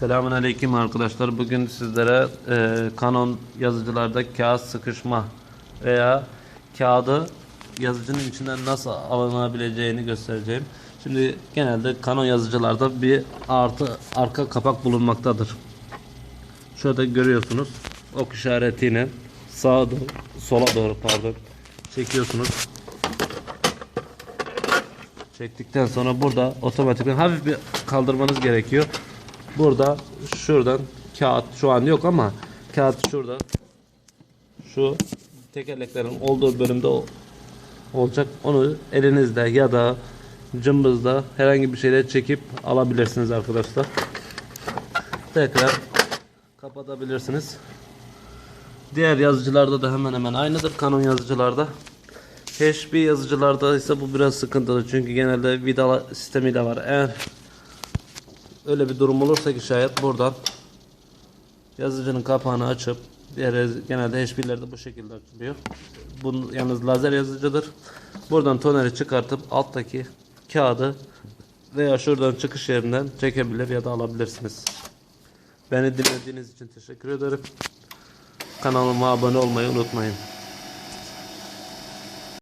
Selamun Aleyküm arkadaşlar. Bugün sizlere e, Canon yazıcılarda kağıt sıkışma veya kağıdı yazıcının içinden nasıl alınabileceğini göstereceğim. Şimdi genelde Canon yazıcılarda bir artı arka kapak bulunmaktadır. Şurada görüyorsunuz ok işaretiyle sağa doğru, sola doğru pardon çekiyorsunuz. Çektikten sonra burada otomatikman hafif bir kaldırmanız gerekiyor. Burada şuradan kağıt şu an yok ama kağıt şurada. Şu tekerleklerin olduğu bölümde olacak. Onu elinizde ya da cımbızda herhangi bir şeyle çekip alabilirsiniz arkadaşlar. Tekrar kapatabilirsiniz. Diğer yazıcılarda da hemen hemen aynıdır Canon yazıcılarda. HP yazıcılarda ise bu biraz sıkıntılı çünkü genelde vida sistemiyle var. Eğer öyle bir durum olursa ki şayet buradan yazıcının kapağını açıp diğer genelde HP'lerde bu şekilde açılıyor. Bu yalnız lazer yazıcıdır. Buradan toneri çıkartıp alttaki kağıdı veya şuradan çıkış yerinden çekebilir ya da alabilirsiniz. Beni dinlediğiniz için teşekkür ederim. Kanalıma abone olmayı unutmayın.